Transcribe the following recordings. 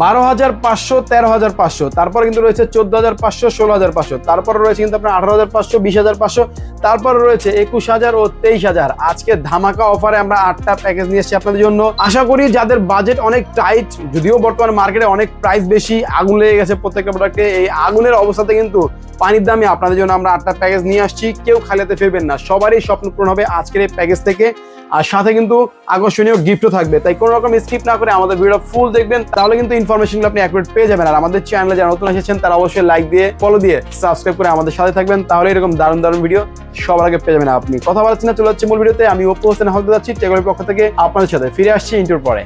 বারো হাজার পাঁচশো, তেরো হাজার পাঁচশো। তারপরে কিন্তু রয়েছে চোদ্দ হাজার পাঁচশো, ষোলো হাজার পাঁচশো। তারপরে রয়েছে কিন্তু আপনার আঠারো হাজার পাঁচশো, বিশ হাজার পাঁচশো। তারপরে রয়েছে একুশ হাজার ও তেইশ হাজার। আজকে ধামাকা অফারে আমরা আটটা প্যাকেজ নিয়ে এসেছি আপনাদের জন্য। আশা করি যাদের বাজেট অনেক টাইট যদিও বর্তমানে মার্কেটে অনেক প্রাইস বেশি, আগুন লেগে গেছে প্রত্যেকটা প্রোডাক্টে এই আগুনের অবস্থাতে কিন্তু পানির দামে আপনাদের জন্য আমরা আটটা প্যাকেজ নিয়ে আসছি। কেউ খালিতে ফেরবেন না, সবারই স্বপ্ন পূরণ হবে আজকের এই প্যাকেজ থেকে। আর সাথে কিন্তু আকর্ষণীয় গিফটও থাকবে। তাই কোনো রকম স্কিপ না করে আমাদের ভিডিও ফুল দেখবেন। তাহলে কিন্তু ইনফরমেশনগুলো আপনি অ্যাকুরেট পেয়ে যাবেন। আর আমাদের চ্যানেলে যারা নতুন এসেছেন, তারা অবশ্যই লাইক দিয়ে ফলো দিয়ে সাবস্ক্রাইব করে আমাদের সাথে থাকবেন। তাহলে এরকম দারুণ দারুণ ভিডিও সবার আগে পেয়ে যাবেন আপনি। কথা বলার চলে যাচ্ছে মূল ভিডিওতে। আমি ওপো হোসেন হলতে যাচ্ছি টেকলের পক্ষ থেকে আপনাদের সাথে ফিরে আসছি ইন্টার পরে।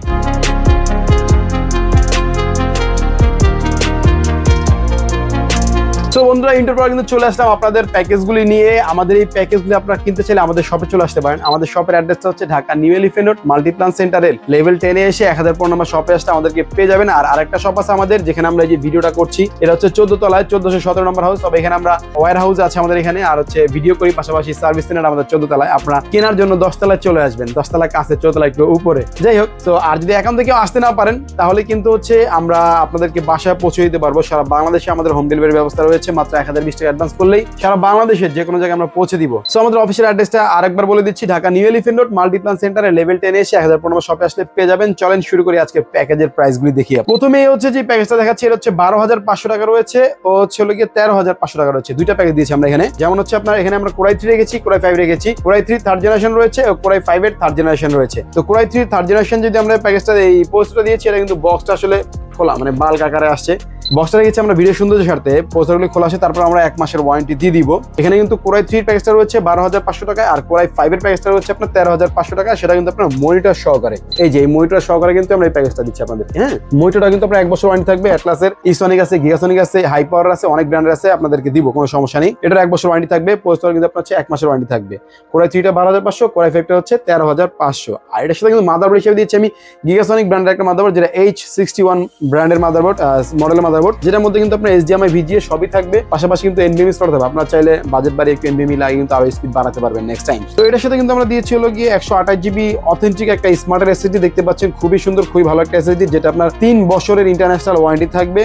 তো বন্ধুরা ইন্টার পর কিন্তু চলে আসলাম আপনাদের প্যাকেজগুলি নিয়ে। আমাদের এই প্যাকেজগুলি আপনারা কিনতে চাইলে আমাদের শপে চলে আসতে পারেন। আমাদের শপের অ্যাড্রেসটা হচ্ছে ঢাকা নিউ এলিফেন্ট মাল্টিপ্লান সেন্টারের লেভেল টেনে এসে এক হাজার পনেরো নম্বর শপে আসতে আমাদেরকে পেয়ে যাবেন। আর আরেকটা শপ আছে আমাদের, যেখানে আমরা এই যে ভিডিওটা করছি, এটা হচ্ছে চোদ্দ তলায়, চোদ্দশো সতেরো নম্বর হাউস তবে এখানে আমরা ওয়ার হাউস আছে আমাদের এখানে। আর হচ্ছে ভিডিও করি, পাশাপাশি সার্ভিস সেন্টার আমাদের চোদ্দ তলায়। আপনারা কেনার জন্য দশতলায় চলে আসবেন। দশতলা কাছে চোদ্দতলা একটু উপরে। যাই হোক, তো আর যদি এখান থেকে আসতে না পারেন, তাহলে কিন্তু হচ্ছে আমরা আপনাদেরকে বাসায় পৌঁছে দিতে পারব। সারা বাংলাদেশে আমাদের হোম ডেলিভারি ব্যবস্থা রয়েছে। মাত্র এক হাজার বিশ টাকা করলেই সারা বাংলাদেশের যে কোনো জায়গায় আমরা পৌঁছে দিব। সো আমাদের অফিসের অ্যাড্রেসটা আরেকবার বলে দিচ্ছি, Dhaka New Elephant Road Multiplan সেন্টারে লেভেল টেনে এসে এক হাজার পনেরো শপে আসলে পেয়ে যাবেন। চলেন শুরু করি আজকে প্যাকেজের প্রাইসগুলি দেখিয়ে প্রথমে এই হচ্ছে যে প্যাকেজটা দেখাচ্ছি, এটা হচ্ছে বারো হাজার পাঁচশো টাকা রয়েছে ও হচ্ছে হলো গিয়ে তেরো হাজার পাঁচশো টাকা রয়েছে। দুইটা প্যাকেজ দিয়েছি আমরা এখানে। যেমন হচ্ছে আপনার এখানে আমরা কোরাই থ্রি রেখেছি কোরাই ফাইভ রেখেছি। Core i three third generation রয়েছে ও কোরাই ফাইভ এর থার্ড জেনারেশন রয়েছে। তো কোরাই থ্রি থার্ড জেনারেশন যদি আমরা প্যাকেজটা এই পোস্টটা দিয়েছি, এটা কিন্তু বক্সটা আসলে খোলা মানে বাল্ক আকারে আসছে। বক্সটা রেখেছি আমরা ভিডিও সৌন্দর্য স্বার্থে পোস্টারগুলি খোলা আসে তারপর আমরা এক মাসের ওয়ারেন্টি দিয়ে দিব। এখানে কিন্তু কোরাই থ্রির প্যাকেজটা রয়েছে, বারো হাজার পাঁচশো টাকায়, আর কোরাই ফাইভের প্যাকেজটা রয়েছে আপনার তেরো হাজার পাঁচশো টাকা সেটা কিন্তু আপনার মনিটর সহকারে। এই যে মনিটর সহকারে কিন্তু আমরা এই প্যাকেজটা দিচ্ছি আপনাদের হ্যাঁ? মনিটরটা কিন্তু আপনার এক বছর ওয়ারেন্টি থাকবে অ্যাটলাসের ইসনিক আছে গিগাসনিক আছে হাই পাওয়ার আছে, অনেক ব্র্যান্ডের আছে, আপনাদেরকে দিব, কোনো সমস্যা নেই। এটার এক বছর ওয়ারেন্টি থাকবে পোস্টার কিন্তু আপনার হচ্ছে এক মাসের ওয়ারেন্টি থাকবে। কোরাই থ্রিটা বারো হাজার পাঁচশো, কোরাই ফাইভটা হচ্ছে তেরো হাজার পাঁচশো। আর এটার সাথে কিন্তু মাদারবোর্ড হিসেবে দিচ্ছি আমি গিগাসনিক ব্র্যান্ডের একটা মাদারবোর্ড যেটা এইচ সিক্সটি ওয়ান ব্র্যান্ডের মাদারবোর্ড মডেলের মাদারবোর্ড যেটার মধ্যে কিন্তু আপনার এইচডিএমআই ভিজিএ সবই থাকবে। পাশাপাশি কিন্তু এনবিএম স্লট থাকবে। আপনার চাইলে বাজেট বাড়িয়ে একটু এনবিএম লাগিয়ে কিন্তু আরও স্পিড বাড়াতে পারবেন নেক্সট টাইম তো এটার সাথে কিন্তু আমরা দিয়েছি হলো গিয়ে একশো আঠাশ জিবি অথেন্টিক একটা স্মার্টের এসএসডি দেখতে পাচ্ছেন। খুবই সুন্দর, খুবই ভালো একটা এসএসডি যেটা আপনার তিন বছরের ইন্টারন্যাশনাল ওয়ারেন্টি থাকবে।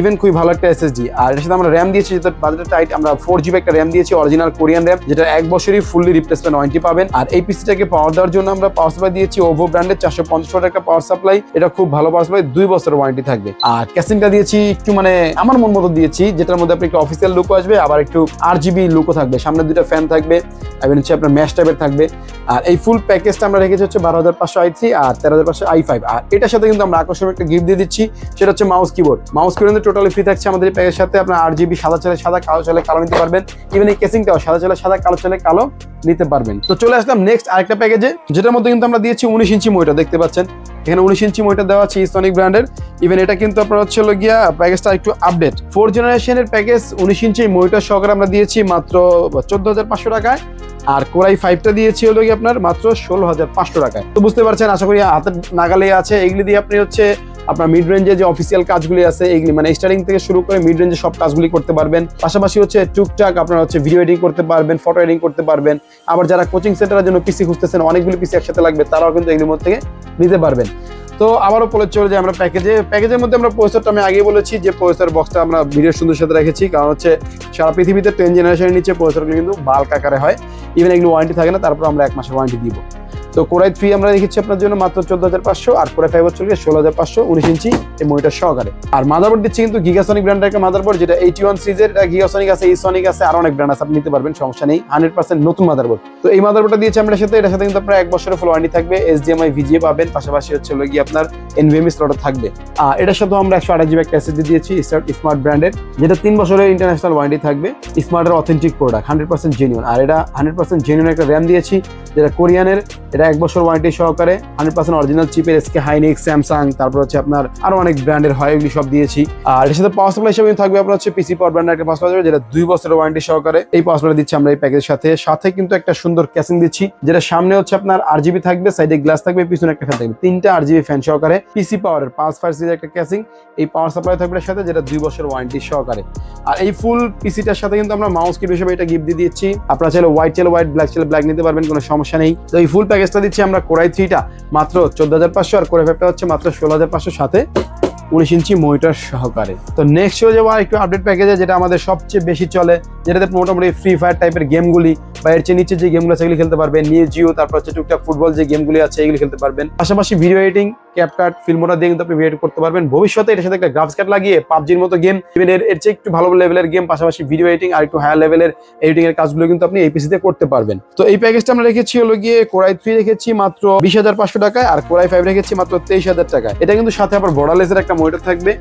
ইভেন খুবই ভালো একটা এসএসডি আর এটার সাথে আমরা র্যাম দিয়েছি, যেটা বাজেটটা টাইট আমরা ফোর জিবি একটা র্যাম দিয়েছি অরিজিনাল কোরিয়ান র্যাম যেটা এক বছরই ফুললি রিপ্লেসমেন্ট ওয়ারেন্টি পাবেন। আর এই পিসিটাকে পাওয়ার দেওয়ার জন্য আমরা পাওয়ার সাপ্লাই দিয়েছি ওভো ব্র্যান্ডের চারশো পঞ্চাশ একটা পাওয়ার সাপ্লাই এটা খুব ভালো পাওয়ার সাপ্লাই দুই বছরের ওয়ারেন্টি থাকবে। আর ক্যাসিংটা দিয়েছি একটু মানে আমার মন মতো দিয়েছি, যেটার মধ্যে আপনি একটু অফিসিয়াল লুকও আসবে, আবার একটু আর জিবি লুকও থাকবে। সামনে দুটো ফ্যান থাকবে এবং হচ্ছে আপনার ম্যাশ টাইপের থাকবে। আর এই ফুল প্যাকেজটা আমরা রেখেছি হচ্ছে বারো হাজার পাঁচশো আই থ্রি আর তেরো হাজার পাঁচশো আই ফাইভ আর এটার সাথে কিন্তু আমরা আকর্ষণীয় একটা গিফট দিয়ে দিচ্ছি, সেটা হচ্ছে mouse keyboard mouse keyboard totally free থাকছে আমাদের এই প্যাকের সাথে। আপনার আট জিবি সাদা চালে সাদা, কালো চালে কালো নিতে পারবেন। ইভেন এই কেসিংটাও সাদা চালে সাদা, কালো চালে কালো নিতে পারবেন। তো চলে আসলাম নেক্সট আরেকটা প্যাকেজে যেটার মধ্যে কিন্তু আমরা দিয়েছি উনিশ ইঞ্চি মইটা দেখতে পাচ্ছেন? এখানে উনিশ ইঞ্চি মইটা দেওয়া আছে ইসনিক ব্র্যান্ডের ইভেন এটা কিন্তু আপনার হচ্ছে গিয়া প্যাকেজটা একটু আপডেট ফোর জেনারেশনের প্যাকেজ উনিশ ইঞ্চি মইটার সহকারে আমরা দিয়েছি মাত্র চোদ্দ হাজার পাঁচশো টাকায়। আর কোরাই ফাইভটা দিয়েছি হলো গিয়ে আপনার মাত্র ষোলো হাজার পাঁচশো টাকায়। তো বুঝতে পারছেন, আশা করি হাতের নাগালে আছে। এগুলি দিয়ে আপনি হচ্ছে আপনার মিড রেঞ্জে যে অফিসিয়াল কাজগুলি আছে এইগুলি মানে স্টার্টিং থেকে শুরু করে মিড রেঞ্জে সব কাজগুলি করতে পারবেন। পাশাপাশি হচ্ছে টুকটাক আপনার হচ্ছে ভিডিও এডিটিং করতে পারবেন ফটো এডিটিং করতে পারবেন। আবার যারা কোচিং সেন্টারের জন্য পিসি খুঁজতেছেন, অনেকগুলি পিসি একসাথে লাগবে, তারাও কিন্তু এগুলির মধ্যে থেকে নিতে পারবেন। তো আবারও বলে চলে যাই আমরা প্যাকেজে প্যাকেজের মধ্যে আমরা প্রসেসরটা আমি আগেই বলেছি যে প্রসেসর বক্সটা আমরা ভিডিওর সুন্দর সাথে রেখেছি। কারণ হচ্ছে সারা পৃথিবীতে টেন জেনারেশনের নিচে প্রসেসরগুলো কিন্তু বাল্ক আকারে হয়। ইভেন এগুলো ওয়ারেন্টি থাকে না, তারপর আমরা এক মাসের ওয়ারেন্টি দিব। তো কোরাই থ্রি আমরা রেখেছি আপনার জন্য মাত্র চোদ্দ হাজার পাঁচশো, আর কোরাই ফাইভ হচ্ছে ষোলো হাজার পাঁচশো উনিশ ইঞ্চি এই মনিটার সহকারে। আর মাদারবোর্ড দিচ্ছি কিন্তু গিগাসনিক ব্র্যান্ডের একটা মাদারবোর্ড যেটা এইটি ওয়ান সিরিজের গিগাসনিক আছে ইসনিক আছে, আর অনেক ব্র্যান্ড আছে, আপনি নিতে পারবেন, সমস্যা নেই হান্ড্রেড পার্সেন্ট নতুন মাদারবোর্ড তো এই মাদারবোর্ডটা দিয়েছি আমরা সাথে, এটার সাথে কিন্তু আপনার এক বছরের ফুল ওয়ারেন্টি থাকবে এসডিএমআই ভিজিএ পাবেন, পাশাপাশি হচ্ছে গিয়ে আপনার এনভিএমই স্লটও থাকবে। আর এটার সাথে আমরা একশো আঠাশ জিবি একটা এসএসডি দিয়েছি স্মার্ট ব্র্যান্ডের যেটা তিন বছরের ইন্টারন্যাশনাল ওয়ারেন্টি থাকবে স্মার্টের authentic product hundred percent genuine আর এটা হান্ড্রেড পার্সেন্ট জেনুইন একটা র্যাম দিয়েছি, যেটা কোরিয়ানের, এটা এক বছর ওয়ারেন্টি সহকারে হান্ড্রেড পার্সেন্ট অরিজিনাল চিপের এসকে হাইনিক স্যামসাং তারপর হচ্ছে আপনার আরও অনেক ব্র্যান্ডের হয়, এগুলি সব দিয়েছি। আর এর সাথে পাওয়ার সাপ্লাই হিসেবে থাকবে আপনার হচ্ছে পিসি পাওয়ার ব্র্যান্ডের একটা পাওয়ার সাপ্লাই যেটা দুই বছরের ওয়ারেন্টি সহকারে। এই পাওয়ার সাপ্লাই দিচ্ছি আমরা এই প্যাকেজের সাথে। সাথে কিন্তু একটা সুন্দর ক্যাসিং দিচ্ছি, যেটা সামনে হচ্ছে আপনার আর জিবি থাকবে সাইডে গ্লাস থাকবে, পিছনে একটা ফ্যান থাকবে। তিনটা আর জিবি ফ্যান সহকারে পিসি পাওয়ারের পাঁচ ফাইভ সিরিজের একটা ক্যাসিং এই পাওয়ার সাপ্লাই থাকবে সাথে, যেটা দুই বছর ওয়ারেন্টি সহকারে। আর এই ফুল পিসিটার সাথে কিন্তু আমরা মাউস কিট হিসেবে এটা গিফট দিয়ে দিচ্ছি। আপনারা চাইলে হোয়াইট চাইলে হোয়াইট ব্ল্যাক চাইলে ব্ল্যাক নিতে পারবেন, কোনো সমস্যা নেই। তো এই ফুল প্যাকেজটা দিচ্ছি আমরা কোরাই থ্রিটা। মাত্র চোদ্দ হাজার পাঁচশো আর কোরাই ফাইভটা হচ্ছে মাত্র ষোলো হাজার পাঁচশো সাথে উনিশ ইঞ্চি মনিটার সহকারে। তো নেক্সট হয়ে যাব একটু আপডেট প্যাকেজে যেটা আমাদের সবচেয়ে বেশি চলে, যেটাতে মোটামুটি ফ্রি ফায়ার টাইপের গেমগুলি বা এর চেয়ে নিচে যে গেমগুলো সেগুলি খেলতে পারবেন। নিউ জিও তারপর হচ্ছে টুকটাক ফুটবল যে গেমগুলি আছে, এগুলি খেলতে পারবেন। পাশাপাশি ভিডিও এডিটিং ক্যাপকাট ফিল্মোটা দিয়ে কিন্তু আপনি ভিডিও করতে পারবেন। ভবিষ্যতে এটার সাথে একটা গ্রাফিক্স কার্ড লাগিয়ে পাবজির মতো গেম ইভেন এর এর চেয়ে একটু ভালো লেভেলের গেম পাশাপাশি ভিডিও এডিটিং আর একটু হায়ার লেভেলের এডিটিং এর কাজগুলো কিন্তু আপনি এই পিসিতে করতে পারবেন। তো এই প্যাকেজটা আমরা রেখেছি হলো গিয়ে কোরাই থ্রি রেখেছি মাত্র বিশ হাজার পাঁচশো টাকায় আর কোরাই ফাইভ রেখেছি মাত্র তেইশ হাজার টাকায়। এটা কিন্তু সাথে আবার বর্ডারলেসের একটা মনিটর থাকবে।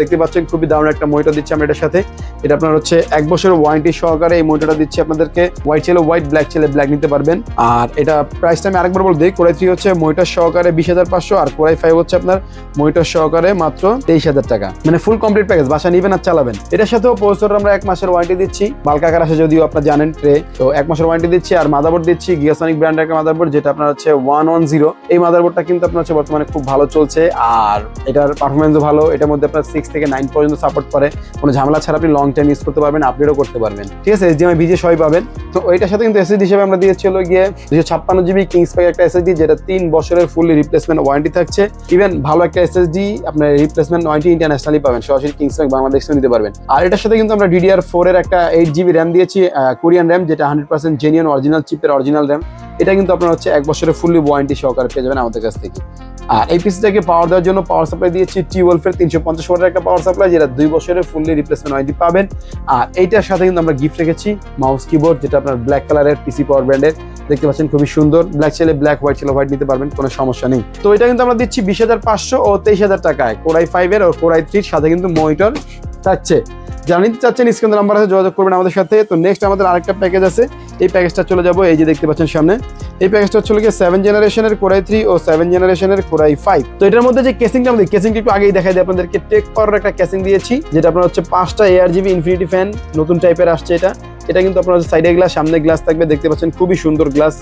দেখতে পাচ্ছেন খুবই দারুণ একটা মনিটর দিচ্ছি আমরা এটার সাথে। এটা আপনার হচ্ছে এক বছরের ওয়ারেন্টি সহকারে এই মনিটরটা দিচ্ছি আপনাদেরকে। হোয়াইট ছেলে হোয়াইট ব্ল্যাক ছেলে ব্ল্যাক নিতে পারবেন। আর এটা প্রাইসটা আমি আরেকবার বলে দিই কোরাই থ্রি হচ্ছে মনিটর সহকারে বিশ হাজার পাঁচশো আর কোরাই ফাইভ হচ্ছে আপনার মনিটর সহকারে মাত্র তেইশ হাজার টাকা। মানে ফুল কমপ্লিট প্যাকেজ বাসা নিবেন আর চালাবেন। এটার সাথেও প্রসেসর আমরা এক মাসের ওয়ারেন্টি দিচ্ছি। বালকাকার আসে যদিও আপনার জানেন ট্রে তো এক মাসের ওয়ারেন্টি দিচ্ছি আর মাদারবোর্ড দিচ্ছি গিয়াসনিক ব্র্যান্ডের একটা মাদারবোর্ড যেটা আপনার হচ্ছে ওয়ান ওয়ান জিরো এই মাদারবোর্ডটা কিন্তু আপনার হচ্ছে বর্তমানে খুব ভালো চলছে। আর এটার পারফরমেন্সও ভালো, এটার মধ্যে আপনার সিক্স থেকে নাইন পর্যন্ত সাপোর্ট করে। কোনো ঝামেলা ছাড়া আপনি লং টাইম ইউজ করতে পারবেন আপডেটও করতে পারবেন। ঠিক আছে এইচডিএমআই ভিজে সবাই পাবেন। তো ওইটার সাথে কিন্তু এসএসডি হিসেবে আমরা দিয়েছি হলো গিয়ে দুশো ছাপ্পান্ন জিবি কিংস প্যাক একটা এসএসডি যেটা তিন বছরের ফুললি রিপ্লেসমেন্ট ওয়ারেন্টি থাকছে। ইভেন ভালো একটা এসএসডি আপনার রিপ্লেসমেন্ট ওয়ারেন্টি ইন্টারন্যাশনালি পাবেন, সরাসরি কিংস প্যাক বাংলাদেশেও নিতে পারবেন। আর এটার সাথে কিন্তু আমরা ডিডিআর ফোর এর একটা এইট জিবি র্যাম দিয়েছি কোরিয়ান র্যাম যেটা হান্ড্রেড পার্সেন্ট জেনিয়ন অরিজিনাল চিপের অরিজিনাল র্যাম এটা কিন্তু আপনার হচ্ছে এক বছরের ফুললি ওয়ারেন্টি সহকারে পেয়ে যাবেন আমাদের কাছ থেকে। আর এই পিসিটাকে পাওয়ার দেওয়ার জন্য পাওয়ার সাপ্লাই দিয়েছি টি ওয়েলফের তিনশো পঞ্চাশ ওয়াটের একটা পাওয়ার সাপ্লাই যেটা দুই বছরের ফুললি রিপ্লেসমেন্ট ওয়ারেন্টি পাবেন। আর এইটার সাথে কিন্তু আমরা গিফট রেখেছি মাউস কিবোর্ড যেটা আপনার ব্ল্যাক কালারের পিসি পাওয়ার ব্র্যান্ডের দেখতে পাচ্ছেন খুবই সুন্দর। ব্ল্যাক ছেলে ব্ল্যাক হোয়াইট ছেলে হোয়াইট নিতে পারবেন, কোনো সমস্যা নেই। তো এটা কিন্তু আমরা দিচ্ছি বিশ হাজার পাঁচশো ও তেইশ হাজার টাকায়। কোরাই ফাইভের ও কোরাই থ্রির সাথে কিন্তু মনিটর থাকছে। যারা নিতে চাচ্ছেন স্ক্রিন নাম্বার আছে, যোগাযোগ করবেন আমাদের সাথে। তো নেক্সট আমাদের আরেকটা প্যাকেজ আছে এই প্যাকেজটা চলে যাব, এই যে দেখতে পাচ্ছেন সামনে। এই প্যাকেজটা হচ্ছে গিয়ে সেভেন জেনারেশনের কোরাই থ্রি ও সেভেন জেনারেশনের কোরাই ফাইভ তো এটার মধ্যে যে কেসিংটা আমাদের কেসিংটা একটু আগেই দেখাই দিই আপনাদেরকে। টেক পাওয়ার একটা কেসিং দিয়েছি, যেটা আপনার হচ্ছে পাঁচটা এয়ার জিবি ইনফিনিটি ফ্যান নতুন টাইপের আসছে এটা। এটা কিন্তু আপনার সাইডে গ্লাস সামনে গ্লাস থাকবে। দেখতে পাচ্ছেন খুবই সুন্দর গ্লাস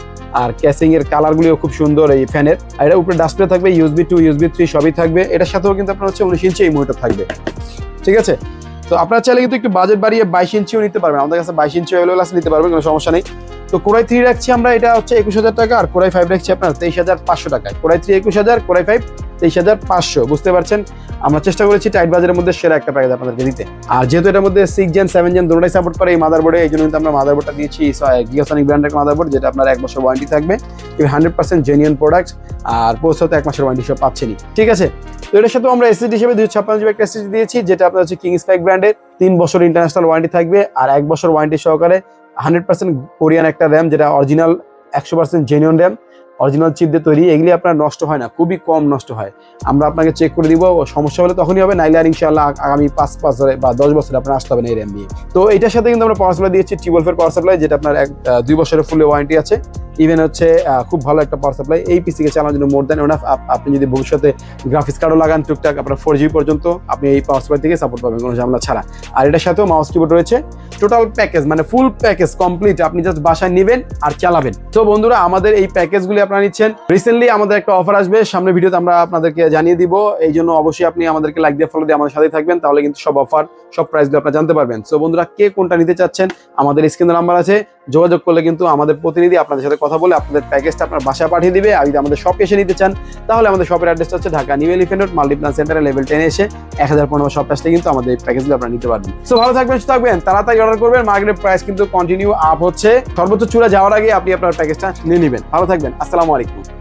আর ক্যাসিং এর কালার কালারগুলিও খুব সুন্দর এই ফ্যানের আর এটা উপরে ডাসপ্লে থাকবে ইউএসবি টু ইউএসবি থ্রি সবই থাকবে। এটার সাথেও কিন্তু আপনার হচ্ছে উনিশ ইঞ্চি এই মনিটর থাকবে। ঠিক আছে? তো আপনারা চাইলে কিন্তু একটু বাজেট বাড়িয়ে বাইশ ইঞ্চিও নিতে পারবেন। আমাদের কাছে বাইশ ইঞ্চি অ্যাভেলেবল আছে, নিতে পারবেন, কোনো সমস্যা নেই। তো কোরাই থ্রি রাখছি আমরা, এটা হচ্ছে একুশ হাজার টাকা, আর কোরাই ফাইভ রাখছি আপনার তেইশ হাজার পাঁচশো টাকায়। কোরাই থ্রি একুশ হাজার কোরাই ফাইভ তেইশ হাজার পাঁচশো। বুঝতে পারছেন? আমরা চেষ্টা করেছি টাইট বাজারের মধ্যে সেরা একটা প্যাকেজ আপনাদেরকে দিতে। আর যেহেতু এটার মধ্যে সিক্স জেন সেভেন জেন দুটোটাই সাপোর্ট করে এই মাদারবোর্ডে এই জন্য কিন্তু আমরা মাদারবোর্ডটা দিয়েছি গিওসনিক ব্র্যান্ডের মাদারবোর্ড যেটা আপনার এক বছর ওয়ারেন্টি থাকবে। হান্ড্রেড পার্সেন্ট জেনিয়ন প্রোডাক্ট আর পৌঁছাতে এক মাসের ওয়ারেন্টি সব পাচ্ছেনই। ঠিক আছে? তো এটার সাথেও আমরা এসএসডি হিসেবে দুই ছাপ্পান্ন জিবি একটা এসএসডি দিয়েছি, যেটা আপনার হচ্ছে কিংস প্যাক ব্র্যান্ডের তিন বছর ইন্টারন্যাশনাল ওয়ারেন্টি থাকবে, আর এক বছর ওয়ারেন্টি সহকারে হান্ড্রেড পার্সেন্ট কোরিয়ান একটা র্যাম যেটা অরিজিনাল একশো percent genuine RAM original chip দিয়ে তৈরি, এগুলি আপনার নষ্ট হয় না, খুবই কম নষ্ট হয়। আমরা আপনাকে চেক করে দিব সমস্যা হলে তখনই হবে, নাইলে আর ইনশাল্লাহ আগামী পাঁচ বছরে বা দশ বছরে আপনার আসতে হবে না এই র্যাম দিয়ে তো এটার সাথে কিন্তু আমরা পাওয়ার সাপ্লাই দিয়েছি টিউবওয়েলফের পাওয়ার সাপ্লাই যেটা আপনার এক দুই বছরের ফুলে ওয়ারেন্টি আছে। ইভেন হচ্ছে খুব ভালো একটা পাওয়ার সাপ্লাই এই পিসিকে চালানোর জন্য মোর দ্যান ওনাফ আপনি যদি ভবিষ্যতে গ্রাফিক্স কার্ডও লাগান, টুকটাক আপনার ফোর জিবি পর্যন্ত, আপনি এই পাওয়ার সাপ্লাই থেকে সাপোর্ট পাবেন, কোনো ঝামেলা ছাড়া। আর এটার সাথেও মাউস কিবোর্ড রয়েছে। টোটাল প্যাকেজ মানে ফুল প্যাকেজ কমপ্লিট আপনি জাস্ট বাসায় নেবেন আর চালাবেন। তো বন্ধুরা, আমাদের এই প্যাকেজগুলি আপনারা নিচ্ছেন। রিসেন্টলি আমাদের একটা অফার আসবে, সামনে ভিডিওতে আমরা আপনাদেরকে জানিয়ে দিব। এই জন্য অবশ্যই আপনি আমাদেরকে লাইক দিয়ে ফলো দিয়ে আমাদের সাথে থাকবেন, তাহলে কিন্তু সব অফার সব প্রাইসগুলো আপনারা জানতে পারবেন। তো বন্ধুরা, কে কোনটা নিতে চাচ্ছেন, আমাদের স্ক্রিনে নাম্বার আছে। যোগাযোগ করলে কিন্তু আমাদের প্রতিনিধি আপনাদের সাথে কথা বলে আপনাদের প্যাকেজটা আপনার বাসায় পাঠিয়ে দিবে। আর যদি আমাদের শপে এসে নিতে চান, তাহলে আমাদের শপের অ্যাড্রেসটা হচ্ছে Dhaka New Elephant Road Multiplan সেন্টারে লেভেল টেনে এসে এক হাজার পনেরো শপ আসলে কিন্তু আমাদের এই প্যাকেজগুলো আপনারা নিতে পারবেন। সো ভালো থাকবেন, সুস্থ থাকবেন, তাড়াতাড়ি অর্ডার করবেন। মার্কেটের প্রাইস কিন্তু কন্টিনিউ আপ হচ্ছে। সর্বোচ্চ চূড়া যাওয়ার আগে আপনি আপনার প্যাকেজটা নিয়ে নেবেন। ভালো থাকবেন, আসসালামু আলাইকুম।